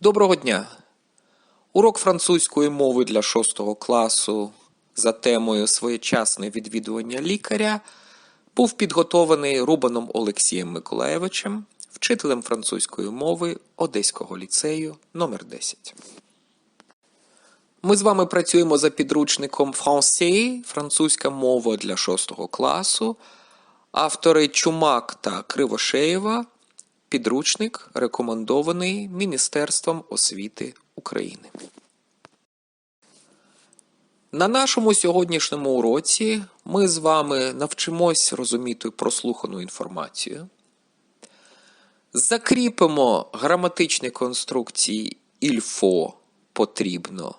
Доброго дня! Урок французької мови для 6 класу за темою Своєчасне відвідування лікаря був підготований Рубаном Олексієм Миколаєвичем, вчителем французької мови Одеського ліцею номер 10 Ми з вами працюємо за підручником Français, французька мова для 6 класу, автори Чумак та Кривошеєва, підручник рекомендований Міністерством освіти України. На нашому сьогоднішньому уроці ми з вами навчимось розуміти прослухану інформацію, закріпимо граматичні конструкції faut потрібно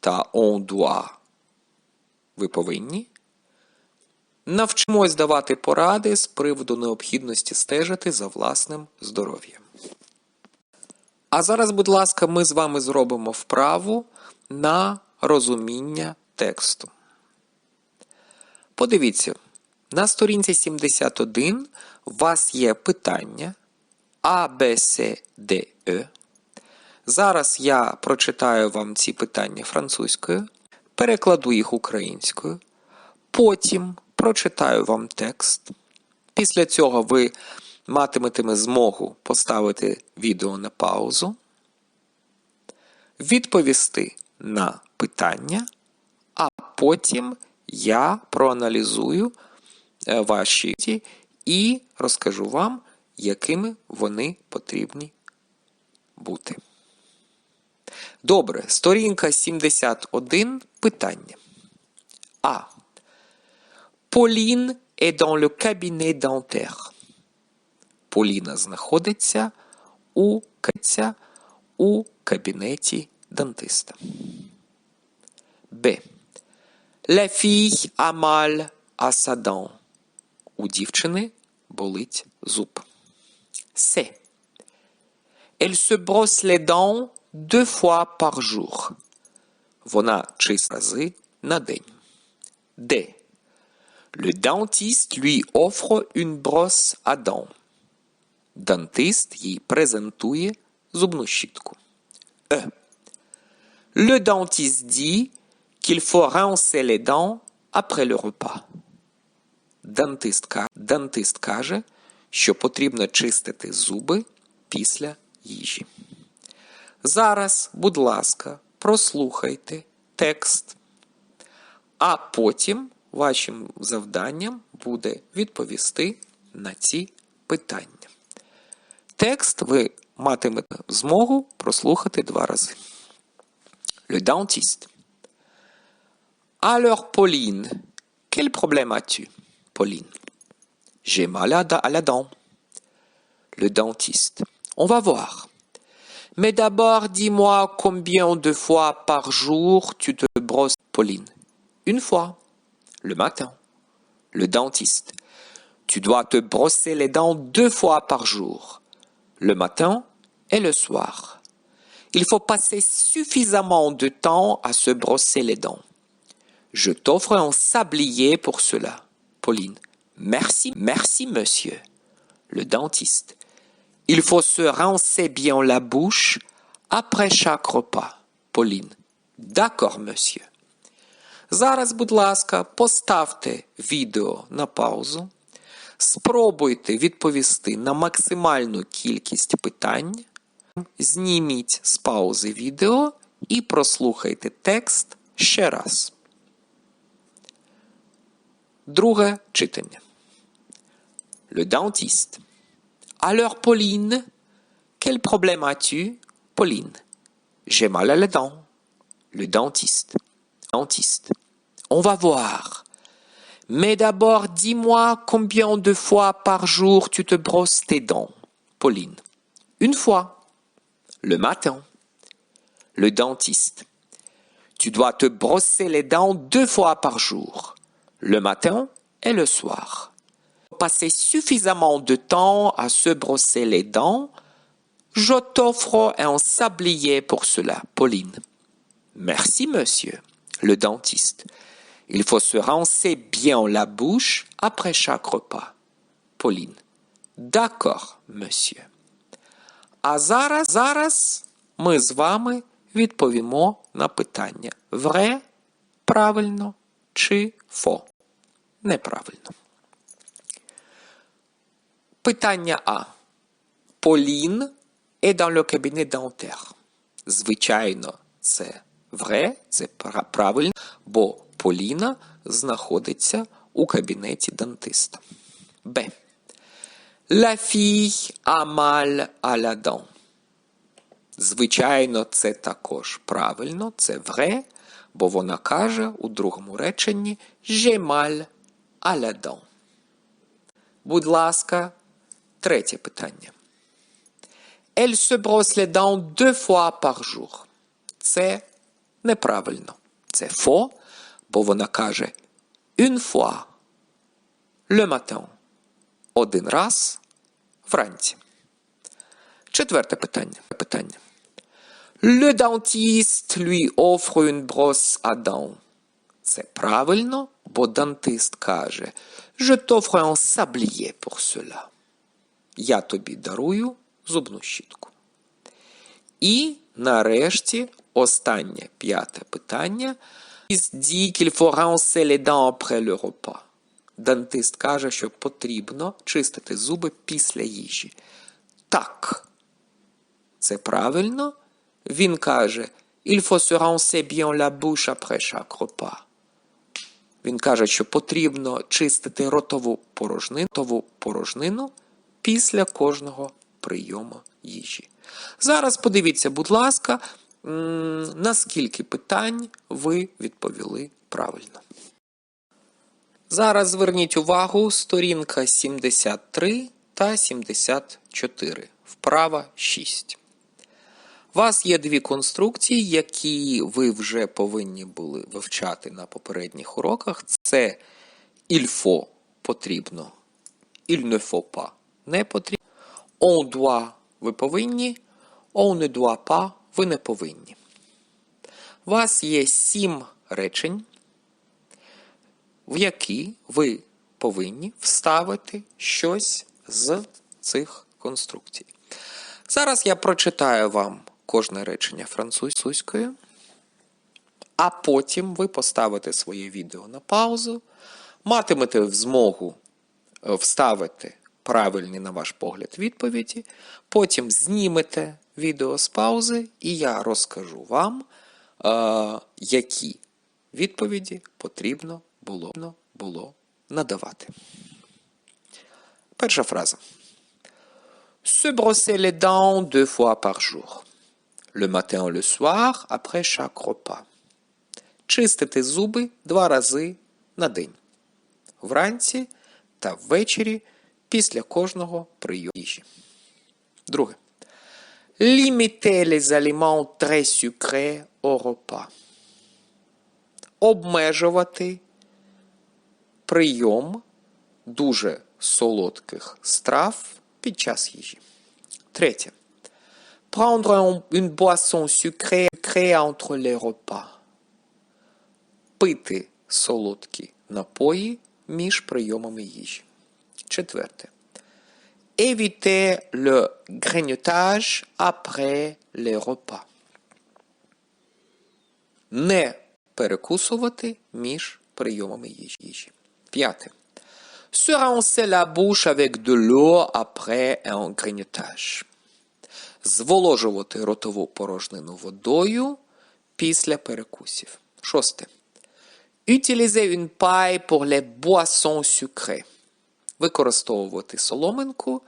та on doit ви повинні. Навчимось давати поради з приводу необхідності стежити за власним здоров'ям. А зараз, будь ласка, ми з вами зробимо вправу на розуміння тексту. Подивіться, на сторінці 71 у вас є питання А, Б, С, Д, Е. Зараз я прочитаю вам ці питання французькою, перекладу їх українською. Потім прочитаю вам текст. Після цього ви матиметиме змогу поставити відео на паузу, відповісти на питання, а потім я проаналізую е, ваші відповіді і розкажу вам, якими вони потрібні бути. Добре, сторінка 71. Питання. А. Pauline est dans le cabinet dentaire. Поліна знаходиться у, каця, у кабінеті дантиста. Б. La fille a mal à sa dent. У дівчини болить зуб. С. Elle se brosse les dents deux fois par jour. Вона чисть рази на день. Д. Le dentiste lui offre une brosse à dents. Дантист їй презентує зубну щітку. Е. Le dentiste dit qu'il faut rincer les dents après le repas. Дантист, дантист каже, що потрібно чистити зуби після їжі. Зараз, будь ласка, прослухайте текст, а потім вашим завданням буде відповісти на ці питання. Текст ви матимете змогу прослухати два рази. Le dentiste. Alors, Pauline, quel problème as-tu? Pauline. J'ai mal à la dent. Le dentiste. On va voir. Mais d'abord, dis-moi combien de fois par jour tu te brosses, Pauline. Une fois, le matin. Le dentiste. Tu dois te brosser les dents deux fois par jour, le matin et le soir. Il faut passer suffisamment de temps à se brosser les dents. Je t'offre un sablier pour cela, Pauline. Merci, merci, monsieur. Le dentiste. Il faut se rincer bien la bouche après chaque repas. Pauline. D'accord, monsieur. Зараз, будь ласка, поставте відео на паузу. Спробуйте відповісти на максимальну кількість питань. Зніміть з паузи відео і прослухайте текст ще раз. Друге читання. Le dentiste. Alors, Pauline, quel problème as-tu? Pauline. J'ai mal à la dent. Le dentiste. Dentiste. On va voir. Mais d'abord, dis-moi combien de fois par jour tu te brosses tes dents. Pauline. Une fois. Le matin. Le dentiste. Tu dois te brosser les dents deux fois par jour. Le matin et le soir. Passer suffisamment de temps à se brosser les dents. Je t'offre un sablier pour cela, Pauline. Merci, monsieur. Le dentiste. Il faut se rincer bien la bouche après chaque repas. Pauline. D'accord, monsieur. А зараз, зараз ми з вами відповімо на питання vrai – правильно чи faux – неправильно. Питання А. Полін est dans le cabinet dentaire. Звичайно, це vrai, це пра- правильно, бо Поліна знаходиться у кабінеті дантиста. Б. La fille a mal à la dent. Звичайно, це також правильно, це vrai, бо вона каже у другому реченні J'ai mal à la dent. Будь ласка, третє питання. Elle se brosse les dents deux fois par jour. Це неправильно. Це faux, бо вона каже une fois le matin. Один раз вранці. Четверте питання. питання. Le dentiste lui offre une brosse à dents. Це правильно, бо дантист каже Je t'offre un sablier pour cela. Я тобі дарую зубну щітку. І нарешті останнє п'яте питання. Dit qu'il faut rincer les. Дантист каже, що потрібно чистити зуби після їжі. Так. Це правильно. Він каже Il faut bien la bouche après chaque repas. Він каже, що потрібно чистити ротову порожнину, ротову порожнину після кожного прийому їжі. Зараз подивіться, будь ласка, на скільки питань ви відповіли правильно. Зараз зверніть увагу сторінка 73 та 74, вправа 6. У вас є дві конструкції, які ви вже повинні були вивчати на попередніх уроках. Це faut потрібно, ne не потрібно, on doit ви повинні, on ne doit pas ви не повинні. У вас є сім речень, в які ви повинні вставити щось з цих конструкцій. Зараз я прочитаю вам кожне речення французькою, а потім ви поставите своє відео на паузу, матимете змогу е, вставити правильні, на ваш погляд, відповіді, потім знімете відео з паузи, і я розкажу вам, е, які відповіді потрібно було, було надавати. Перша фраза. Se brosser les dents deux fois par jour. Le matin le soir, après chaque repas. Чистити зуби два рази на день. Вранці та ввечері після кожного прийому їжі. Друге. Limiter les aliments très sucrés au repas. Обмежувати прийом дуже солодких страв під час їжі. Третє. Prendre une boisson sucrée entre les repas. Пити солодкі напої між прийомами їжі. Четверте. Éviter le grignotage après les repas. Не перекусувати між прийомами їжі. П'яте. Se rincer la bouche avec de l'eau après un grignotage. Зволожувати ротову порожнину водою після перекусів. Шосте. Utiliser une paille pour les boissons sucrées. Використовувати соломинку,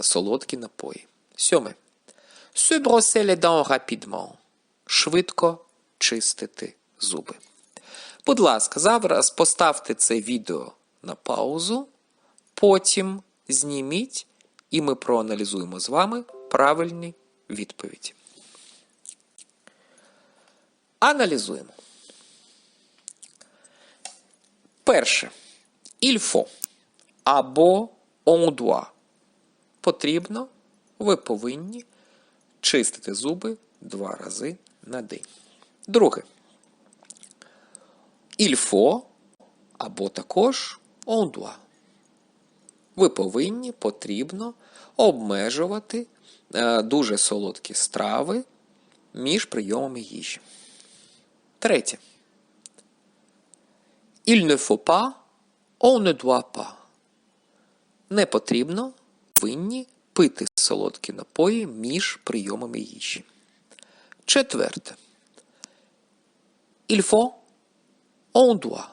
солодкі напої. Сьоме. Se brosser les dents rapidement. Швидко чистити зуби. Будь ласка, зараз поставте це відео на паузу, потім зніміть, і ми проаналізуємо з вами правильні відповіді. Аналізуємо. Перше. Faut або on doit. Потрібно, ви повинні чистити зуби два рази на день. Друге. Faut або також on doit. Ви повинні, потрібно обмежувати е, дуже солодкі страви між прийомами їжі. Третє. Il ne faut pas, on ne doit pas. Не потрібно, повинні пити солодкі напої між прийомами їжі. Четверте. On doit.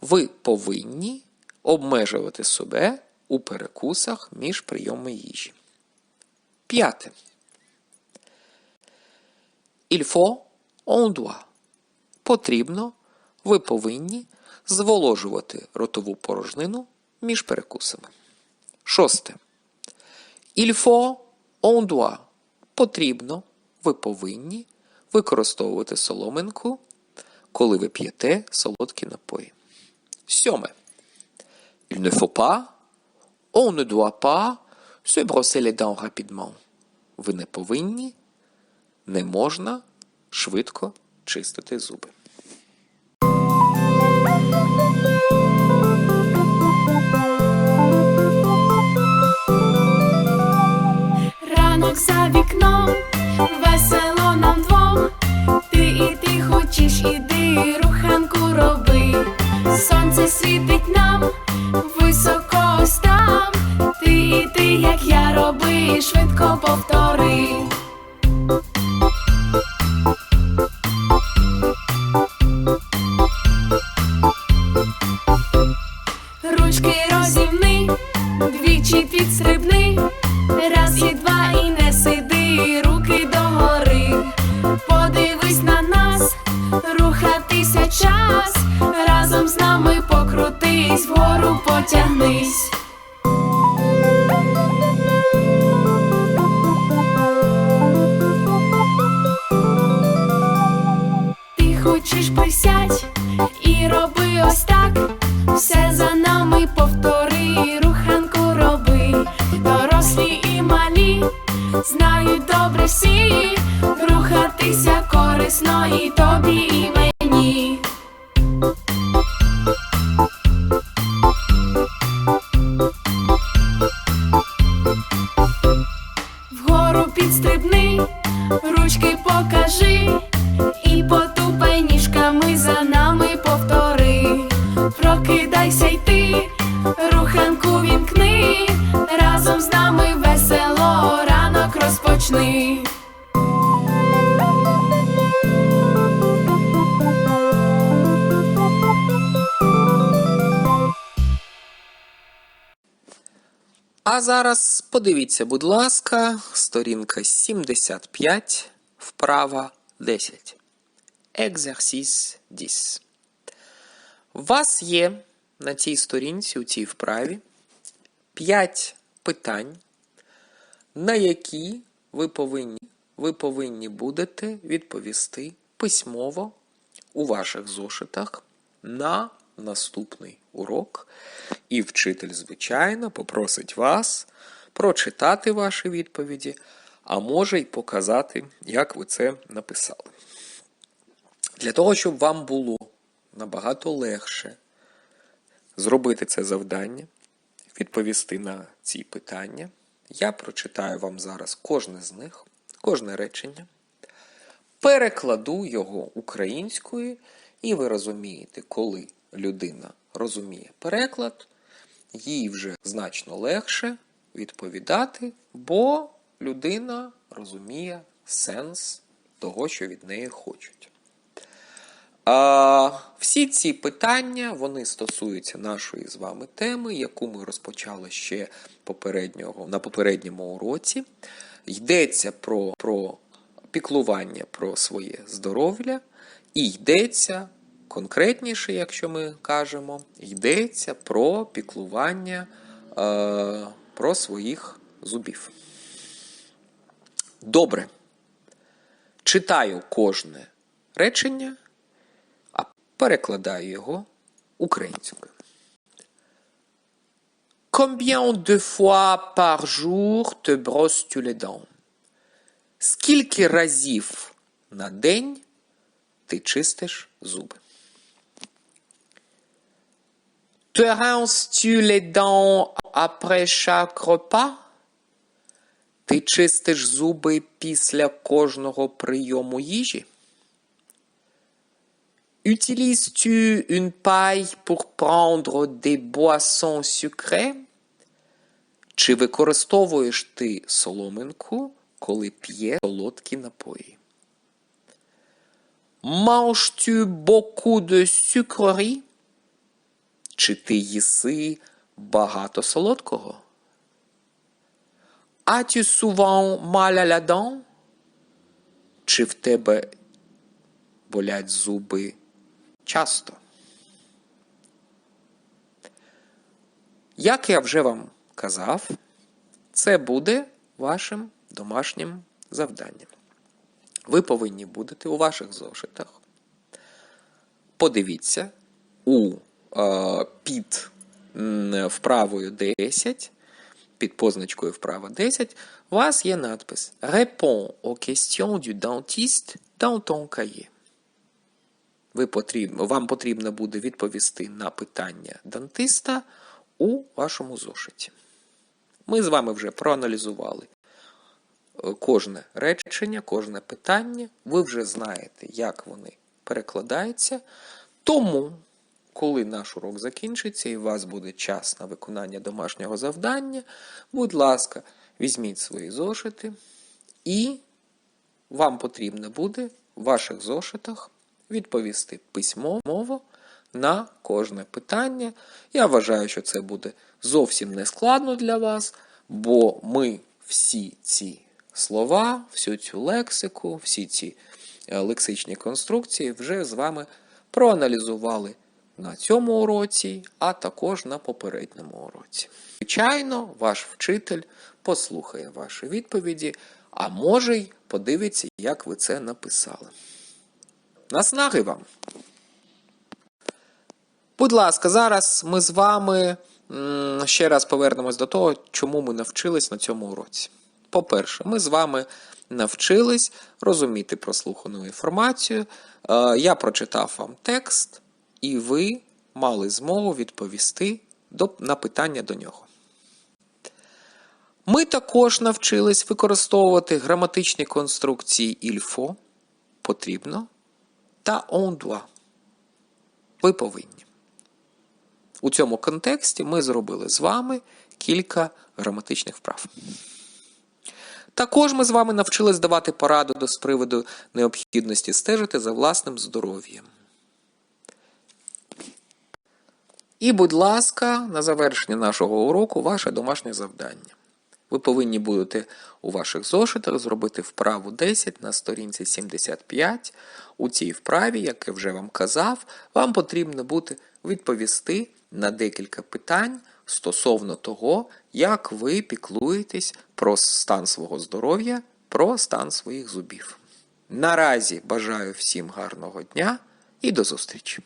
Ви повинні обмежувати себе у перекусах між прийомами їжі. П'яте. Il faut. Потрібно, ви повинні зволожувати ротову порожнину між перекусами. Шосте. Il faut. Потрібно, ви повинні використовувати соломинку, коли ви п'єте солодкі напої. Сьоме. Il ne faut pas, on ne doit pas se brosser les dents rapidement. Ви не повинні, не можна швидко чистити зуби. Ранок за вікном, весело нам двом. Ти і ти хочеш, іди, руханку роби. Сонце світить нам, високо ось. Ти і ти, як я роби, швидко повтори. Хочеш присядь і роби ось так. Все за нами повтори, руханку роби. Дорослі і малі знають добре всі. Рухатися корисно і тобі, і мені. Прокидайся й ти, руханку вімкни, разом з нами весело ранок розпочни. А зараз подивіться, будь ласка, сторінка 75, вправа 10. Екзерсіс 10. У вас є на цій сторінці, у цій вправі, 5 питань, на які ви повинні, ви повинні будете відповісти письмово у ваших зошитах на наступний урок. І вчитель, звичайно, попросить вас прочитати ваші відповіді, а може й показати, як ви це написали. Для того, щоб вам було набагато легше зробити це завдання, відповісти на ці питання, я прочитаю вам зараз кожне з них, кожне речення, перекладу його українською, і ви розумієте, коли людина розуміє переклад, їй вже значно легше відповідати, бо людина розуміє сенс того, що від неї хочуть. Всі ці питання вони стосуються нашої з вами теми, яку ми розпочали ще попереднього, на попередньому уроці. Йдеться про, про піклування про своє здоров'я, і йдеться конкретніше, якщо ми кажемо, йдеться про піклування е, про своїх зубів. Добре. Читаю кожне речення, перекладаю його українською. Combien de fois par jour te brosses-tu les dents? Скільки разів на день ти чистиш зуби? Te rinces-tu les dents après chaque repas? Ти чистиш зуби після кожного прийому їжі? Utilises-tu une paille pour prendre des boissons sucrées? Чи використовуєш ти соломинку, коли п'є солодкі напої? Manges-tu beaucoup de sucreries? Чи ти їси багато солодкого? As-tu souvent mal à la dent? Чи в тебе болять зуби часто? Як я вже вам казав, це буде вашим домашнім завданням. Ви повинні будете у ваших зошитах. Подивіться у е, під вправою 10, під позначкою вправа 10, у вас є надпис Réponds aux questions du dentiste dans ton cahier. Ви потрібно, вам потрібно буде відповісти на питання дантиста у вашому зошиті. Ми з вами вже проаналізували е, кожне речення, кожне питання. Ви вже знаєте, як вони перекладаються. Тому, коли наш урок закінчиться і у вас буде час на виконання домашнього завдання, будь ласка, візьміть свої зошити, і вам потрібно буде в ваших зошитах відповісти письмово на кожне питання. Я вважаю, що це буде зовсім не складно для вас, бо ми всі ці слова, всю цю лексику, всі ці е, лексичні конструкції вже з вами проаналізували на цьому уроці, а також на попередньому уроці. Звичайно, ваш вчитель послухає ваші відповіді, а може й подивиться, як ви це написали. Наснаги вам! Будь ласка, зараз ми з вами ще раз повернемось до того, чому ми навчились на цьому уроці. По-перше, ми з вами навчились розуміти прослухану інформацію. Е, Я прочитав вам текст, і ви мали змогу відповісти на питання до нього. Ми також навчились використовувати граматичні конструкції «il потрібно та doit. Ви повинні. У цьому контексті ми зробили з вами кілька граматичних вправ. Також ми з вами навчились давати пораду з приводу необхідності стежити за власним здоров'ям. І, будь ласка, на завершення нашого уроку ваше домашнє завдання. Ви повинні будете у ваших зошитах зробити вправу 10 на сторінці 75. У цій вправі, як я вже вам казав, вам потрібно буде відповісти на декілька питань стосовно того, як ви піклуєтесь про стан свого здоров'я, про стан своїх зубів. Наразі бажаю всім гарного дня і до зустрічі!